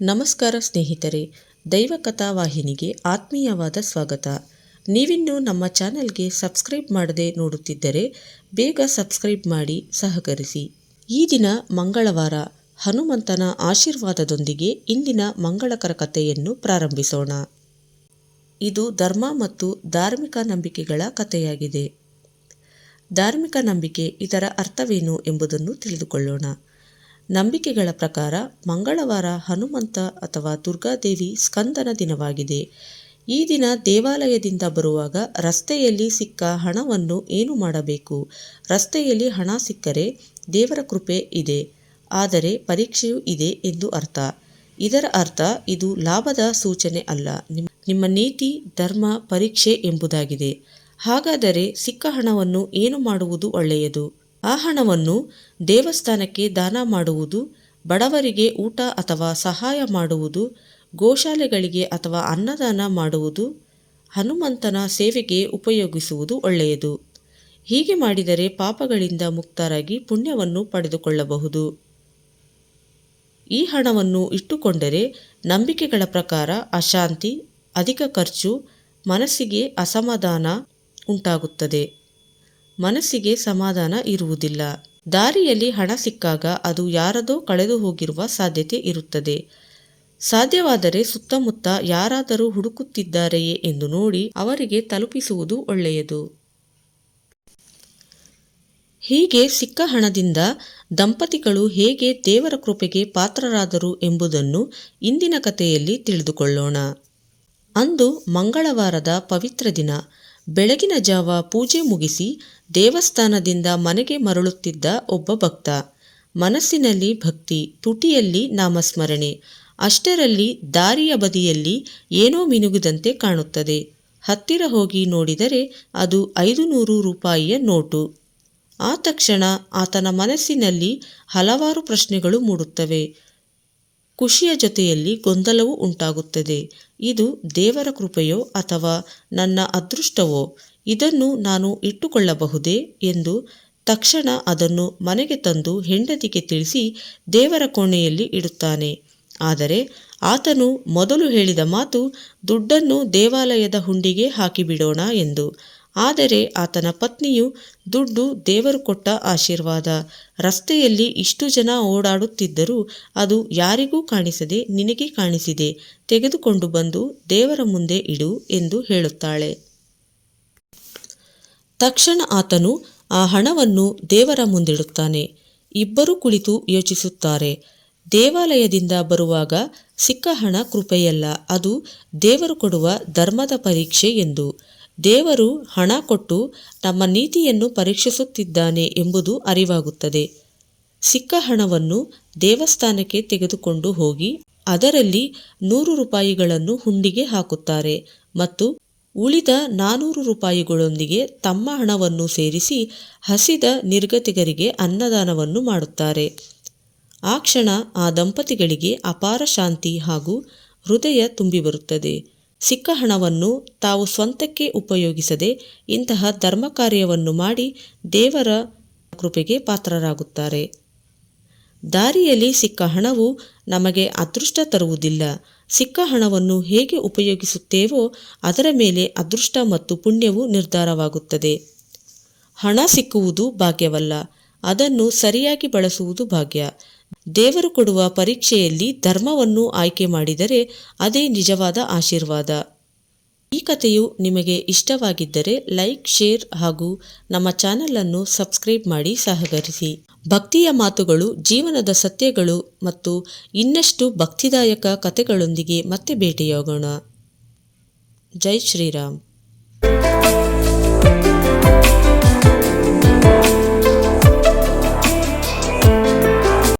ನಮಸ್ಕಾರ ಸ್ನೇಹಿತರೆ ದೈವಕಥಾ ವಾಹಿನಿಗೆ ಆತ್ಮೀಯವಾದ ಸ್ವಾಗತ. ನೀವಿನ್ನೂ ನಮ್ಮ ಚಾನೆಲ್ಗೆ ಸಬ್ಸ್ಕ್ರೈಬ್ ಮಾಡದೆ ನೋಡುತ್ತಿದ್ದರೆ ಬೇಗ ಸಬ್ಸ್ಕ್ರೈಬ್ ಮಾಡಿ ಸಹಕರಿಸಿ. ಈ ದಿನ ಮಂಗಳವಾರ, ಹನುಮಂತನ ಆಶೀರ್ವಾದದೊಂದಿಗೆ ಇಂದಿನ ಮಂಗಳಕರ ಕಥೆಯನ್ನು ಪ್ರಾರಂಭಿಸೋಣ. ಇದು ಧರ್ಮ ಮತ್ತು ಧಾರ್ಮಿಕ ನಂಬಿಕೆಗಳ ಕಥೆಯಾಗಿದೆ. ಧಾರ್ಮಿಕ ನಂಬಿಕೆ ಇದರ ಅರ್ಥವೇನು ಎಂಬುದನ್ನು ತಿಳಿದುಕೊಳ್ಳೋಣ. ನಂಬಿಕೆಗಳ ಪ್ರಕಾರ ಮಂಗಳವಾರ ಹನುಮಂತ ಅಥವಾ ದುರ್ಗಾದೇವಿ ಸ್ಕಂದನ ದಿನವಾಗಿದೆ. ಈ ದಿನ ದೇವಾಲಯದಿಂದ ಬರುವಾಗ ರಸ್ತೆಯಲ್ಲಿ ಸಿಕ್ಕ ಹಣವನ್ನು ಏನು ಮಾಡಬೇಕು? ರಸ್ತೆಯಲ್ಲಿ ಹಣ ಸಿಕ್ಕರೆ ದೇವರ ಕೃಪೆ ಇದೆ. ಆದರೆ ಪರೀಕ್ಷೆಯೂ ಇದೆ ಎಂದು ಅರ್ಥ. ಇದರ ಅರ್ಥ ಇದು ಲಾಭದ ಸೂಚನೆ ಅಲ್ಲ. ನಿಮ್ಮ ನೀತಿ, ಧರ್ಮ, ಪರೀಕ್ಷೆ ಎಂಬುದಾಗಿದೆ. ಹಾಗಾದರೆ ಸಿಕ್ಕ ಹಣವನ್ನು ಏನು ಮಾಡುವುದು ಒಳ್ಳೆಯದು? ಆ ಹಣವನ್ನು ದೇವಸ್ಥಾನಕ್ಕೆ ದಾನ ಮಾಡುವುದು, ಬಡವರಿಗೆ ಊಟ ಅಥವಾ ಸಹಾಯ ಮಾಡುವುದು, ಗೋಶಾಲೆಗಳಿಗೆ ಅಥವಾ ಅನ್ನದಾನ ಮಾಡುವುದು, ಹನುಮಂತನ ಸೇವೆಗೆ ಉಪಯೋಗಿಸುವುದು ಒಳ್ಳೆಯದು. ಹೀಗೆ ಮಾಡಿದರೆ ಪಾಪಗಳಿಂದ ಮುಕ್ತರಾಗಿ ಪುಣ್ಯವನ್ನು ಪಡೆದುಕೊಳ್ಳಬಹುದು. ಈ ಹಣವನ್ನು ಇಟ್ಟುಕೊಂಡರೆ ನಂಬಿಕೆಗಳ ಪ್ರಕಾರ ಅಶಾಂತಿ, ಅಧಿಕ ಖರ್ಚು, ಮನಸ್ಸಿಗೆ ಅಸಮಾಧಾನ ಉಂಟಾಗುತ್ತದೆ. ಮನಸ್ಸಿಗೆ ಸಮಾಧಾನ ಇರುವುದಿಲ್ಲ. ದಾರಿಯಲ್ಲಿ ಹಣ ಸಿಕ್ಕಾಗ ಅದು ಯಾರದೋ ಕಳೆದು ಹೋಗಿರುವ ಸಾಧ್ಯತೆ ಇರುತ್ತದೆ. ಸಾಧ್ಯವಾದರೆ ಸುತ್ತಮುತ್ತ ಯಾರಾದರೂ ಹುಡುಕುತ್ತಿದ್ದಾರೆಯೇ ಎಂದು ನೋಡಿ ಅವರಿಗೆ ತಲುಪಿಸುವುದು ಒಳ್ಳೆಯದು. ಹೀಗೆ ಸಿಕ್ಕ ಹಣದಿಂದ ದಂಪತಿಗಳು ಹೇಗೆ ದೇವರ ಕೃಪೆಗೆ ಪಾತ್ರರಾದರು ಎಂಬುದನ್ನು ಇಂದಿನ ಕಥೆಯಲ್ಲಿ ತಿಳಿದುಕೊಳ್ಳೋಣ. ಅಂದು ಮಂಗಳವಾರದ ಪವಿತ್ರ ದಿನ. ಬೆಳಗಿನ ಜಾವ ಪೂಜೆ ಮುಗಿಸಿ ದೇವಸ್ಥಾನದಿಂದ ಮನೆಗೆ ಮರಳುತ್ತಿದ್ದ ಒಬ್ಬ ಭಕ್ತ. ಮನಸ್ಸಿನಲ್ಲಿ ಭಕ್ತಿ, ತುಟಿಯಲ್ಲಿ ನಾಮಸ್ಮರಣೆ. ಅಷ್ಟರಲ್ಲಿ ದಾರಿಯ ಬದಿಯಲ್ಲಿ ಏನೋ ಮಿನುಗಿದಂತೆ ಕಾಣುತ್ತದೆ. ಹತ್ತಿರ ಹೋಗಿ ನೋಡಿದರೆ ಅದು ಐದು ನೂರು ರೂಪಾಯಿಯ ನೋಟು. ಆ ತಕ್ಷಣ ಆತನ ಮನಸ್ಸಿನಲ್ಲಿ ಹಲವಾರು ಪ್ರಶ್ನೆಗಳು ಮೂಡುತ್ತವೆ. ಖುಷಿಯ ಜೊತೆಯಲ್ಲಿ ಗೊಂದಲವೂ ಉಂಟಾಗುತ್ತದೆ. ಇದು ದೇವರ ಕೃಪೆಯೋ ಅಥವಾ ನನ್ನ ಅದೃಷ್ಟವೋ? ಇದನ್ನು ನಾನು ಇಟ್ಟುಕೊಳ್ಳಬಹುದೇ ಎಂದು ತಕ್ಷಣ ಅದನ್ನು ಮನೆಗೆ ತಂದು ಹೆಂಡತಿಗೆ ತಿಳಿಸಿ ದೇವರ ಕೋಣೆಯಲ್ಲಿ ಇಡುತ್ತಾನೆ. ಆದರೆ ಆತನು ಮೊದಲು ಹೇಳಿದ ಮಾತು, ದುಡ್ಡನ್ನು ದೇವಾಲಯದ ಹುಂಡಿಗೆ ಹಾಕಿಬಿಡೋಣ ಎಂದು. ಆದರೆ ಆತನ ಪತ್ನಿಯು ದುಡ್ಡು ದೇವರು ಕೊಟ್ಟ ಆಶೀರ್ವಾದ. ರಸ್ತೆಯಲ್ಲಿ ಇಷ್ಟು ಜನ ಓಡಾಡುತ್ತಿದ್ದರೂ ಅದು ಯಾರಿಗೂ ಕಾಣಿಸದೆ ನಿನಗೆ ಕಾಣಿಸಿದೆ. ತೆಗೆದುಕೊಂಡು ಬಂದು ದೇವರ ಮುಂದೆ ಇಡು ಎಂದು ಹೇಳುತ್ತಾಳೆ. ತಕ್ಷಣ ಆತನು ಆ ಹಣವನ್ನು ದೇವರ ಮುಂದಿಡುತ್ತಾನೆ. ಇಬ್ಬರು ಕುಳಿತು ಯೋಚಿಸುತ್ತಾರೆ. ದೇವಾಲಯದಿಂದ ಬರುವಾಗ ಸಿಕ್ಕ ಹಣ ಕೃಪೆಯಲ್ಲ, ಅದು ದೇವರು ಕೊಡುವ ಧರ್ಮದ ಪರೀಕ್ಷೆ ಎಂದು. ದೇವರು ಹಣ ಕೊಟ್ಟು ನಮ್ಮ ನೀತಿಯನ್ನು ಪರೀಕ್ಷಿಸುತ್ತಿದ್ದಾನೆ ಎಂಬುದು ಅರಿವಾಗುತ್ತದೆ. ಸಿಕ್ಕ ಹಣವನ್ನು ದೇವಸ್ಥಾನಕ್ಕೆ ತೆಗೆದುಕೊಂಡು ಹೋಗಿ ಅದರಲ್ಲಿ ನೂರು ರೂಪಾಯಿಗಳನ್ನು ಹುಂಡಿಗೆ ಹಾಕುತ್ತಾರೆ ಮತ್ತು ಉಳಿದ ನಾನೂರು ರೂಪಾಯಿಗಳೊಂದಿಗೆ ತಮ್ಮ ಹಣವನ್ನು ಸೇರಿಸಿ ಹಸಿದ ನಿರ್ಗತಿಗರಿಗೆ ಅನ್ನದಾನವನ್ನು ಮಾಡುತ್ತಾರೆ. ಆ ಕ್ಷಣ ಆ ದಂಪತಿಗಳಿಗೆ ಅಪಾರ ಶಾಂತಿ ಹಾಗೂ ಹೃದಯ ತುಂಬಿಬರುತ್ತದೆ. ಸಿಕ್ಕ ಹಣವನ್ನು ತಾವು ಸ್ವಂತಕ್ಕೆ ಉಪಯೋಗಿಸದೆ ಇಂತಹ ಧರ್ಮ ಕಾರ್ಯವನ್ನು ಮಾಡಿ ದೇವರ ಕೃಪೆಗೆ ಪಾತ್ರರಾಗುತ್ತಾರೆ. ದಾರಿಯಲ್ಲಿ ಸಿಕ್ಕ ಹಣವು ನಮಗೆ ಅದೃಷ್ಟ ತರುವುದಿಲ್ಲ. ಸಿಕ್ಕ ಹಣವನ್ನು ಹೇಗೆ ಉಪಯೋಗಿಸುತ್ತೇವೋ ಅದರ ಮೇಲೆ ಅದೃಷ್ಟ ಮತ್ತು ಪುಣ್ಯವು ನಿರ್ಧಾರವಾಗುತ್ತದೆ. ಹಣ ಸಿಕ್ಕುವುದು ಭಾಗ್ಯವಲ್ಲ. ಅದನ್ನು ಸರಿಯಾಗಿ ಬಳಸುವುದು ಭಾಗ್ಯ. ದೇವರು ಕೊಡುವ ಪರೀಕ್ಷೆಯಲ್ಲಿ ಧರ್ಮವನ್ನು ಆಯ್ಕೆ ಮಾಡಿದರೆ ಅದೇ ನಿಜವಾದ ಆಶೀರ್ವಾದ. ಈ ಕಥೆಯು ನಿಮಗೆ ಇಷ್ಟವಾಗಿದ್ದರೆ ಲೈಕ್, ಶೇರ್ ಹಾಗೂ ನಮ್ಮ ಚಾನಲನ್ನು ಸಬ್ಸ್ಕ್ರೈಬ್ ಮಾಡಿ ಸಹಕರಿಸಿ. ಭಕ್ತಿಯ ಮಾತುಗಳು, ಜೀವನದ ಸತ್ಯಗಳು ಮತ್ತು ಇನ್ನಷ್ಟು ಭಕ್ತಿದಾಯಕ ಕಥೆಗಳೊಂದಿಗೆ ಮತ್ತೆ ಭೇಟಿಯಾಗೋಣ. ಜೈ ಶ್ರೀರಾಮ್.